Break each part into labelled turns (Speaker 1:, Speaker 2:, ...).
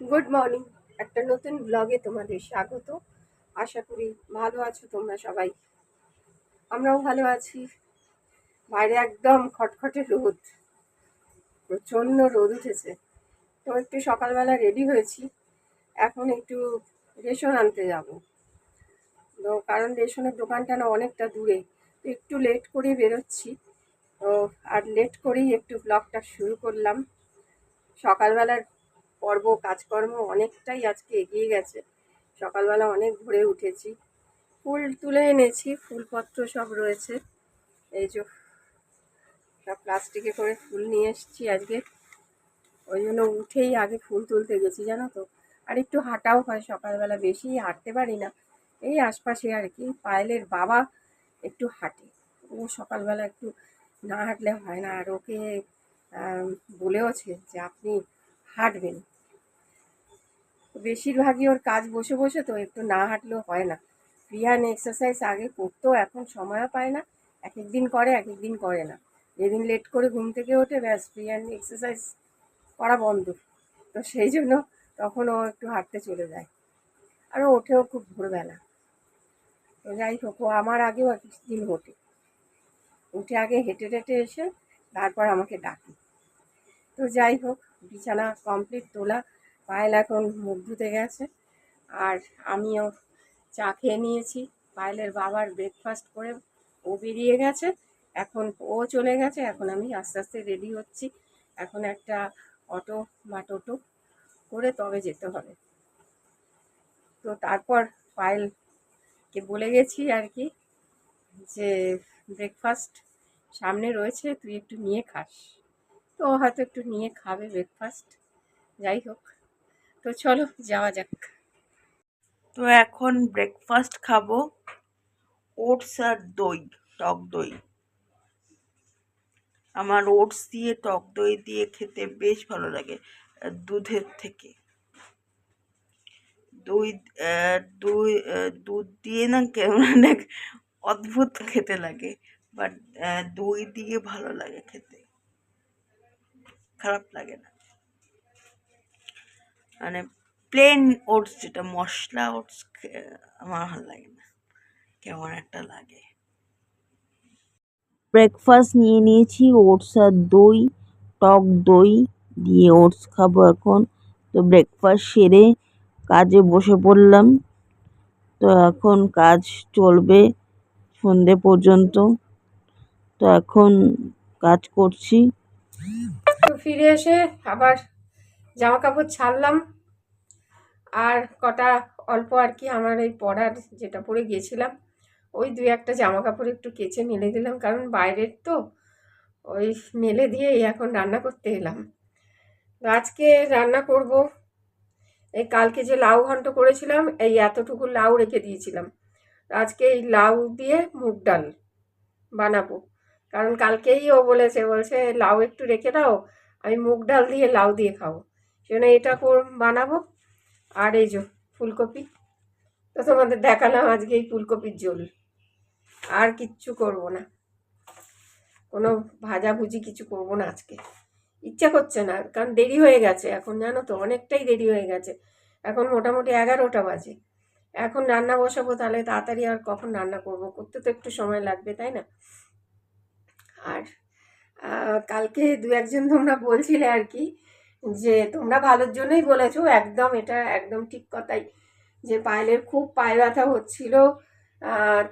Speaker 1: Good morning একটা নতুন ব্লগে তোমাদের স্বাগত। আশা করি ভালো আছো তোমরা সবাই। আমরাও ভালো আছি। বাইরে একদম খটখটে রোদ। প্রচণ্ড রোদ উঠেছে। তো একটু সকালবেলা রেডি হয়েছি। এখন একটু রেশন আনতে যাব। তো কারণ রেশনের দোকানটা না অনেকটা দূরে। একটু লেট করে বেরোচ্ছি। তো আর লেট করেই একটু ব্লগটা শুরু করলাম। সকালবেলার পর্ব কাজকর্ম অনেকটাই আজকে এগিয়ে গেছে। সকালবেলা অনেক ভোরে উঠেছি। ফুল তুলে এনেছি, ফুলপত্র সব রয়েছে। এই যে সব প্লাস্টিকে করে ফুল নিয়ে এসেছি আজকে। ওই জন্য উঠেই আগে ফুল তুলতে গেছি, জানো তো? আর একটু হাঁটাও হয়, সকালবেলা বেশি হাঁটতে পারি না। এই আশপাশে আর কি, পায়েলের বাবা একটু হাঁটে। ও সকালবেলা একটু না হাঁটলে হয় না। আর ওকে বলেওছে যে আপনি হাঁটবেন। বেশিরভাগই ওর কাজ বসে বসে তো একটু না হাঁটলেও হয় না। প্রিয়ান এক্সারসাইজ আগে করতো, এখন সময়ও পায় না, এক এক দিন করে, এক এক দিন করে না। যেদিন লেট করে ঘুম থেকে ওঠে, ব্যাস প্রিয়ান এক্সারসাইজ করা বন্ধ। তো সেই জন্য তখন ও একটু হাঁটতে চলে যায়। আর ওঠেও খুব ভোরবেলা। তো যাই হোক, ও আমার আগেও দিন ওঠে। উঠে আগে হেঁটে হেঁটে এসে তারপর আমাকে ডাকে। তো যাই হোক, বিছানা কমপ্লিট তোলা পায়েল এখন মুখ ধুতে গেছে আর আমিও চা খেয়ে নিয়েছি। পায়েলের বাবার ব্রেকফাস্ট করে ও বেরিয়ে গেছে। এখন ও চলে গেছে। এখন আমি আস্তে আস্তে রেডি হচ্ছি। এখন একটা অটো বা টোটো করে তবে যেতে হবে। তো তারপর পায়েলকে বলে গেছি আর কি যে ব্রেকফাস্ট সামনে রয়েছে, তুই একটু নিয়ে খাস। তো হয়তো একটু নিয়ে খাবে ব্রেকফাস্ট যাই হোক। তো চলো যাওয়া যাক।
Speaker 2: তো এখন ব্রেকফাস্ট খাব। ওটস আর দই, টক দই। আমার ওটস দিয়ে, টক দই দিয়ে খেতে বেশ ভালো লাগে, দুধের থেকে। দই দই দুধ দিয়ে না কেমন অনেক অদ্ভুত খেতে লাগে বাট দই দিয়ে ভালো লাগে খেতে। খারাপ লাগে না। মানে প্লেন ওটস যেটা মশলা ওটস আমার ভালো লাগে না। কেমন একটা লাগে। ব্রেকফাস্ট নিয়ে নিয়েছি ওটস আর দই টক দই দিয়ে ওটস খাব এখন। তো ব্রেকফাস্ট সেরে কাজে বসে পড়লাম। তো এখন কাজ চলবে সন্ধে পর্যন্ত। তো এখন কাজ করছি।
Speaker 1: তো ফিরে এসে আবার জামা কাপড় ছাড়লাম। আর কটা অল্প আর কি আমার এই পরার যেটা পরে গিয়েছিলাম, ওই দুই একটা জামা কাপড় একটু কেচে মেলে দিলাম, কারণ বাইরের তো, ওই মেলে দিয়েই এখন রান্না করতে এলাম। আজকে রান্না করব। এই কালকে যে লাউ ঘন্ট করেছিলাম, এই এতটুকু লাউ রেখে দিয়েছিলাম। আজকে এই লাউ দিয়ে মুগ ডাল বানাবো। কারণ কালকেই ও বলেছে, বলছে, লাউ একটু রেখে দাও, আমি মুগ ডাল দিয়ে লাউ দিয়ে খাব। সেজন্য এটা বানাবো। আর এই যে ফুলকপি। তো তোমাদের দেখালাম আজকে এই ফুলকপির ঝোল। আর কিচ্ছু করব না। কোনো ভাজাভুজি কিছু করব না আজকে। ইচ্ছা করছে না, কারণ দেরি হয়ে গেছে এখন, জানো তো? অনেকটাই দেরি হয়ে গেছে। এখন মোটামুটি এগারোটা বাজে। এখন রান্না বসাবো, তাহলে তাড়াতাড়ি আর কখন রান্না করব? করতে তো একটু সময় লাগবে, তাই না? আর কালকে দু একজন তোমরা বলছিলে আর কি যে তোমরা ভালোর জন্যই বলেছ, একদম এটা একদম ঠিক কথাই। যে পায়েলের খুব পায়ে ব্যথা হচ্ছিল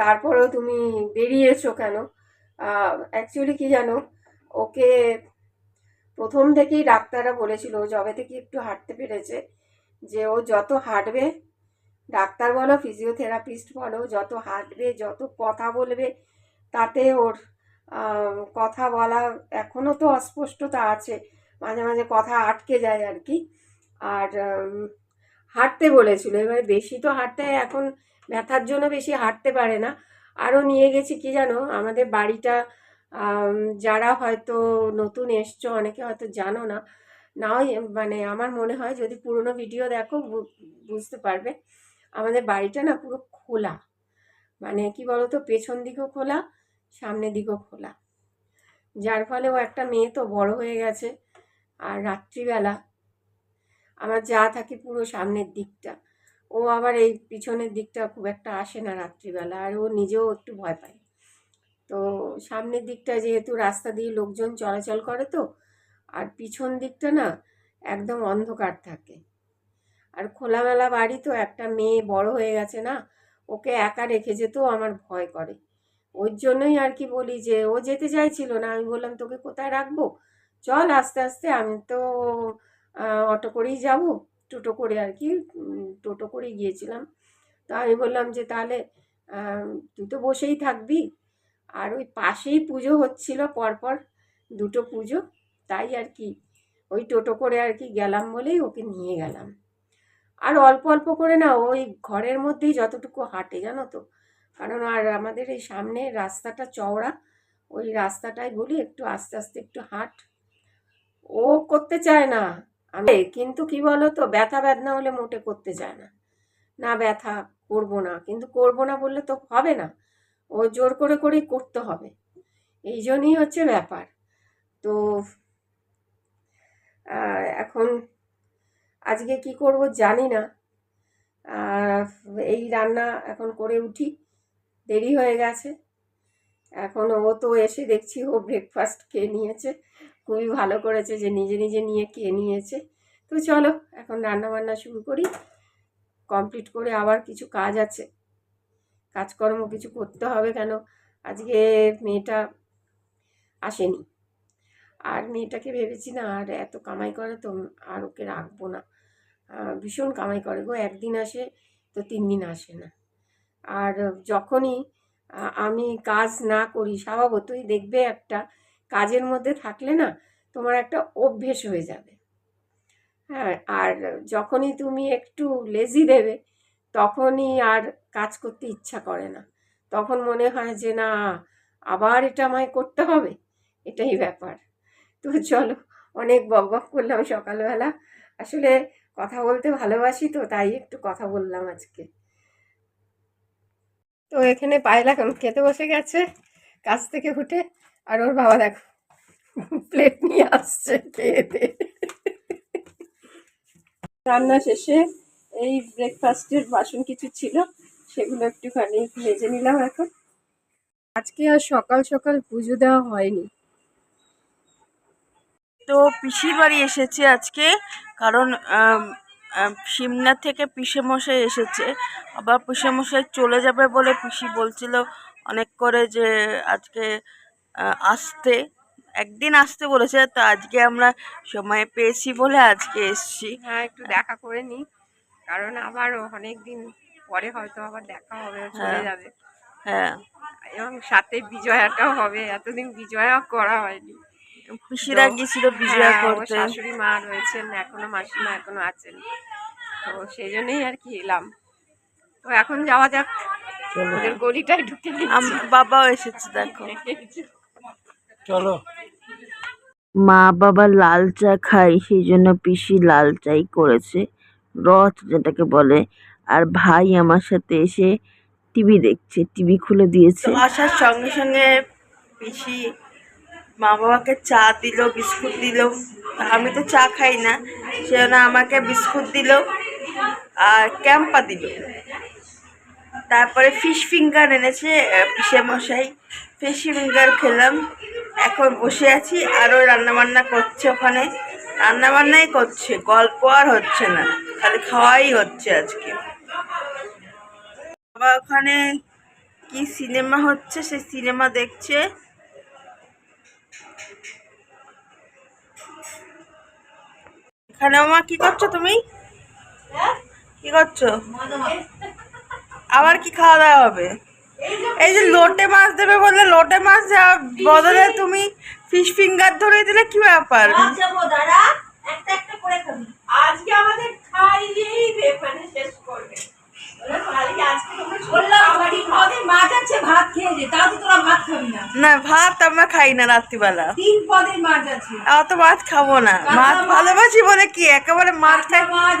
Speaker 1: তারপরেও তুমি বেরিয়েছো কেন? অ্যাকচুয়ালি কি জানো, ওকে প্রথম থেকেই ডাক্তাররা বলেছিল যবে থেকে একটু হাঁটতে পেরেছে, যে ও যত হাঁটবে, ডাক্তার বলো ফিজিওথেরাপিস্ট বলো, যত হাঁটবে, যত কথা বলবে, তাতে ওর কথা বলা এখনও তো অস্পষ্টতা আছে। মাঝে মাঝে কথা আটকে যায় আর কি। আর হাঁটতে বলেছিল। এবারে বেশি তো হাঁটতে, এখন ব্যথার জন্য বেশি হাঁটতে পারে না। আরও নিয়ে গেছি কি জানো? আমাদের বাড়িটা যারা হয়তো নতুন এসছো, অনেকে হয়তো জানো না। নাও মানে আমার মনে হয় যদি পুরনো ভিডিও দেখো বুঝতে পারবে। আমাদের বাড়িটা না পুরো খোলা। মানে কি বলতো? পেছন দিকও খোলা, সামনের দিকও খোলা। যার ফলে ও একটা মেয়ে তো বড় হয়ে গেছে। আর রাত্রিবেলা আমার যা থাকে পুরো সামনের দিকটা। ও আবার এই পিছনের দিকটা খুব একটা আসে না রাত্রিবেলা আর ও নিজেও একটু ভয় পায়। তো সামনের দিকটা যেহেতু রাস্তা দিয়ে লোকজন চলাচল করে তো, আর পিছন দিকটা না একদম অন্ধকার থাকে। আর খোলামেলা বাড়ি তো একটা মেয়ে বড় হয়ে গেছে না, ওকে একা রেখে যেতেও আমার ভয় করে। ওর জন্যই আর কি বলি যে ও যেতে চাইছিল না, আমি বললাম তোকে কোথায় রাখব? চল আস্তে আস্তে, আমি তো অটো করেই যাব, টোটো করে আর কি টোটো করে গিয়েছিলাম। তো আমি বললাম যে তাহলে তুই তো বসেই থাকবি। আর ওই পাশেই পুজো হচ্ছিল পরপর, দুটো পুজো, তাই আর কি, ওই টোটো করে আর কি গেলাম বলেই ওকে নিয়ে গেলাম। আর অল্প অল্প করে না, ওই ঘরের মধ্যেই যতটুকু হাঁটে, জানো তো? কারণ আর আমাদের এই সামনে রাস্তাটা চওড়া, ওই রাস্তাটাই বলি, একটু আস্তে আস্তে একটু হাঁট। ও করতে চায় না। আমি কিন্তু কি বলো তো ব্যথা বেদনা হলে মোটে করতে চায় না। না, ব্যথা করব না, কিন্তু করব না বললে তো হবে না। ও জোর করে করেই করতে হবে। এই জন্যই হচ্ছে ব্যাপার। তো এখন আজকে কি করব জানি না। এই রান্না এখন করে উঠি। দেরি হয়ে গেছে। এখন ও তো এসে দেখছি ও ব্রেকফাস্ট খেয়ে নিয়েছে। খুবই ভালো করেছে যে নিজে নিজে নিয়ে খেয়ে নিয়েছে। তো চলো, এখন রান্না বান্না শুরু করি। কমপ্লিট করে আবার কিছু কাজ আছে। কাজকর্ম কিছু করতে হবে কেন? আজকে মেয়েটা আসেনি। আর মেয়েটাকে ভেবেছি, না, আর এত কামাই করে তো আর ওকে রাখব না। ভীষণ কামাই করে গো, একদিন আসে তো তিন দিন আসে না। আর যখনই আমি কাজ না করি, স্বভাবতই দেখবে একটা কাজের মধ্যে থাকলে না তোমার একটা অভ্যেস হয়ে যাবে। হ্যাঁ আর যখনই তুমি একটু লেজি দেবে, তখনই আর কাজ করতে ইচ্ছা করে না। তখন মনে হয় যে, না, আবার এটা আমায় করতে হবে? এটাই ব্যাপার। তো চলো, অনেক বক বক করলাম সকালবেলা। আসলে কথা বলতে ভালোবাসি তো, তাই একটু কথা বললাম আজকে। তো এখানে পায়লা খেতে বসে গেছে কাছ থেকে উঠে। আর ওর বাবা দেখো প্লেট নিয়ে আসছে খেতে। রান্না শেষে এই ব্রেকফাস্টের বাসন কিছু ছিল, সেগুলো একটুখানি ভেজে নিলাম এখন। আজকে আর সকাল সকাল পুজো দেওয়া হয়নি।
Speaker 2: তো পিসির বাড়ি এসেছে আজকে, কারণ সিমনা থেকে পিসে মশাই এসেছে। আবার পিসে মশাই চলে যাবে বলে পিসি বলছিল অনেক করে যে আজকে আসতে একদিন আসতে বলেছে তো আজকে আমরা সময় পেয়েছি বলে আজকে এসছি।
Speaker 1: হ্যাঁ একটু দেখা করে নিই কারণ আবার অনেক দিন পরে হয়তো আবার দেখা হবে চলে
Speaker 2: হ্যাঁ।
Speaker 1: যাবে।
Speaker 2: হ্যাঁ।
Speaker 1: এবং সাথে বিজয়াটাও হবে এতদিন বিজয়া করা হয়নি। তো-
Speaker 2: গেছিল বিজয়া
Speaker 1: হ্যাঁ,
Speaker 2: করতে।
Speaker 1: শাশুড়ি মা রয়েছেন এখনও মাসিমা এখনও আছেন। তো সেই জন্যই আর কি এলাম। তো এখন যাওয়া যাক ওদের গলিটায় ঢুকে
Speaker 2: বাবাও এসেছে দেখো।
Speaker 3: চলো।
Speaker 2: মা বাবা লাল চা খায় সেই জন্য পিসি লাল চাই করেছে। রথ যেটাকে বলে। আর ভাই আমার সাথে এসে টিভি দেখছে টিভি খুলে দিয়েছে। আসার সঙ্গে সঙ্গে পিসি মা বাবাকে চা দিল বিস্কুট দিল। আমি তো চা খাই না সেজন্য আমাকে বিস্কুট দিল আর ক্যাম্পা দিল। তারপরে ফিশ ফিঙ্গার এনেছে পিসে মশাই ফিশ ফিঙ্গার খেলাম। এখন বসে আছি আরও রান্নাবান্না করছে ওখানে। রান্নাবান্নাই করছে, গল্প আর হচ্ছে না, খালি খাওয়াই হচ্ছে আজকে। বাবা ওখানে কি সিনেমা হচ্ছে সে সিনেমা দেখছে। এখানে মা কি করছ তুমি? কি করছ? আবার কি খাওয়া দাওয়া হবে? এই যে লোটে মাছ দেবে বললে লোটে মাছ বদলে তুমি ফিশ ফিঙ্গার ধরে দিলে কি ব্যাপার?
Speaker 1: আজকে আমাদের খাইয়েই মানে শেষ করবে।
Speaker 4: মাছ আছে ভাত খেয়ে যে তাও তো তোরা ভাত খাবি না।
Speaker 2: না ভাত আমরা খাই না রাত্রিবেলা।
Speaker 4: তিন পদের মাছ আছে।
Speaker 2: অত মাছ খাব না। মাছ ভালোবাসি বলে কি? একেবারে মাছ খাই
Speaker 4: মাছ।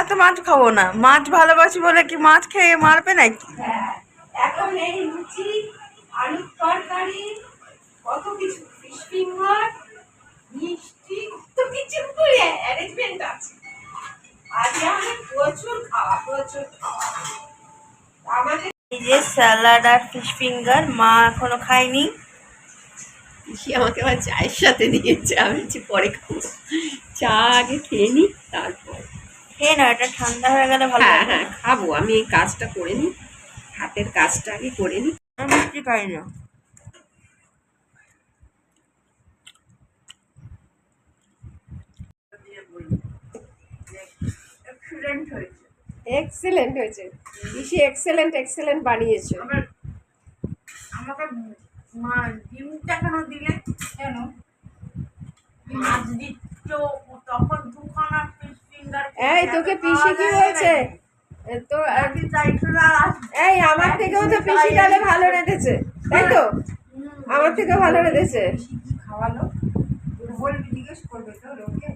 Speaker 2: এত মাছ খাব না। মাছ ভালোবাসি বলে কি মাছ খেয়ে মারবে নাকি?
Speaker 4: হ্যাঁ, এখন এই লুচি আলুর তরকারি কত কিছু ফিশ ফিঙ্গার মিষ্টি
Speaker 1: এত কিছু। করে অ্যারেঞ্জমেন্ট আছে। আজকে আমাদের প্রচুর খাওয়া প্রচুর খাওয়া। আমাদের
Speaker 2: এই যে স্যালাড আর ফিশ ফিঙ্গার মা এখনও খায়নি।
Speaker 1: পিসি আমাকে আবার চায়ের সাথে দিয়েছে আমি বলছি পরে খাব। চা আগে খেয়ে নিই তারপর।
Speaker 2: খেয়ে না এটা ঠান্ডা হয়ে গেলে ভালো
Speaker 1: হ্যাঁ হ্যাঁ খাব আমি এই কাজটা করে নিই হাতের কাজটা আগে করে নিই।
Speaker 2: আমি মিষ্টি খাই না।
Speaker 1: এক্সেলেন্ট হয়েছে। পিসি এক্সেলেন্ট এক্সেলেন্ট বানিয়েছে।
Speaker 4: আমাকে মা ডিমটা কেন দিলে কেন মাছ দিচ্ছ তখন দুখানা ফিশ ফিঙ্গার
Speaker 1: এই তোকে পিসি কি হয়েছে? তো এই আমার থেকেও তো পিসি ডালে ভালো রেঁধেছে তাই তো? আমার থেকে ভালো রেঁধেছে।
Speaker 4: খাওয়ালো। বলবি জিজ্ঞেস করবে তো লোকে।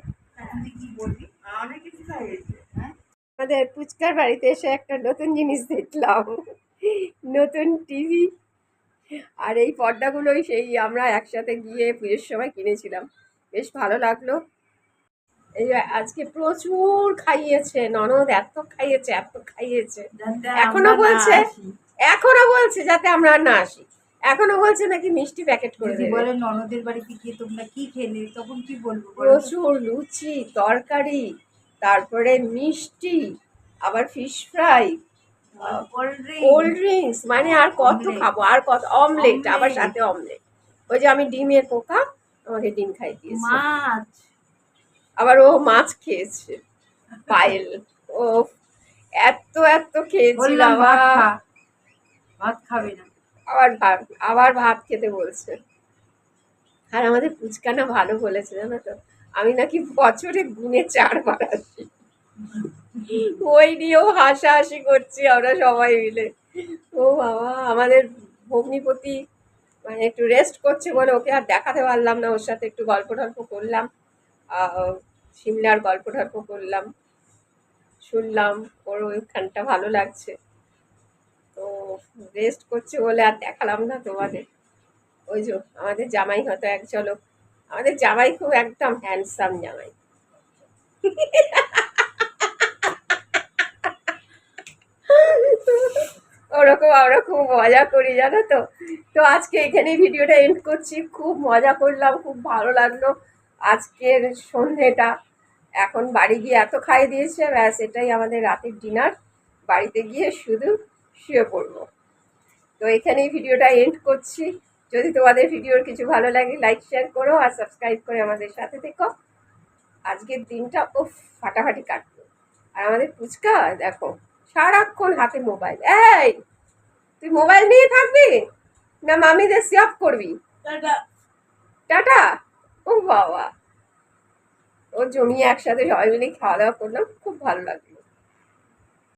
Speaker 4: কি বলবি? অনেক কিছু খাইয়েছে হ্যাঁ।
Speaker 1: আমাদের পুচকার বাড়িতে এসে একটা নতুন জিনিস দেখলাম। নতুন টিভি। আর এই পর্দাগুলোই সেই আমরা একসাথে গিয়ে পুজোর সময় কিনেছিলাম। বেশ ভালো লাগল। এই আজকে প্রচুর খাইয়েছে ননদ এত খাইয়েছে এত খাইয়েছে। এখনও বলছে এখনও বলছে যাতে আমরা না আসি। এখনও বলছে নাকি মিষ্টি প্যাকেট করে দেবে।
Speaker 4: বলে ননদের বাড়িতে গিয়ে তোমরা কি খেলে তখন কি বলব
Speaker 1: প্রচুর লুচি তরকারি তারপরে মিষ্টি আবার ফিশ ফ্রাই
Speaker 4: কোল্ড
Speaker 1: ড্রিঙ্কস মানে আর কত খাব আর কত অমলেট আবার সাথে অমলেট ওই যে আমি ডিমের পোকা আমাকে ডিম খাই দিয়েছি।
Speaker 4: মাছ।
Speaker 1: আবার ও মাছ খেয়েছে পায়েল। ও এত এত খেয়েছিল
Speaker 4: বললাম ভাত খাবে না।
Speaker 1: আবার ভাত আবার ভাত খেতে বলছে। আর আমাদের পুচকানা ভালো বলেছে জানো তো? আমি নাকি বছরে গুনে চারবার আসি। ওই নিয়েও হাসাহাসি করছি আমরা সবাই মিলে। ও বাবা আমাদের ভগ্নিপতি মানে একটু রেস্ট করছে বলে ওকে আর দেখাতে পারলাম না ওর সাথে একটু গল্প টল্প করলাম। সিমলার গল্প টল্প করলাম, শুনলাম ওর ওইখানটা ভালো লাগছে। তো রেস্ট করছে বলে আর দেখালাম না তোমাদের। ওই যে আমাদের জামাই হয়তো এক ঝলক, আমাদের জামাই খুব একদম হ্যান্ডসাম জামাই। ওরকম আমরা খুব মজা করি, জানো তো? তো আজকে এখানে ভিডিওটা এন্ড করছি। খুব মজা করলাম, খুব ভালো লাগল। আজকের সন্ধেটা। এখন বাড়ি গিয়ে এত খাই দিয়েছে ব্যাস এটাই আমাদের রাতের ডিনার। বাড়িতে গিয়ে শুধু শুয়ে পড়ব। তো এখানেই ভিডিওটা এন্ড করছি। যদি তোমাদের ভিডিওর কিছু ভালো লাগে লাইক শেয়ার করো আর সাবস্ক্রাইব করে আমাদের সাথে থেকো। আজকের দিনটা ও ফাটাফাটি কাটলো। আর আমাদের পুচকা দেখো সারাক্ষণ হাতে মোবাইল এই তুই মোবাইল নিয়ে থাকবি না মামিদের সেভ করবি? টাটা। ও বাবা। ও জমিয়ে একসাথে সবাই মিলে খাওয়া দাওয়া করলাম খুব ভালো লাগল।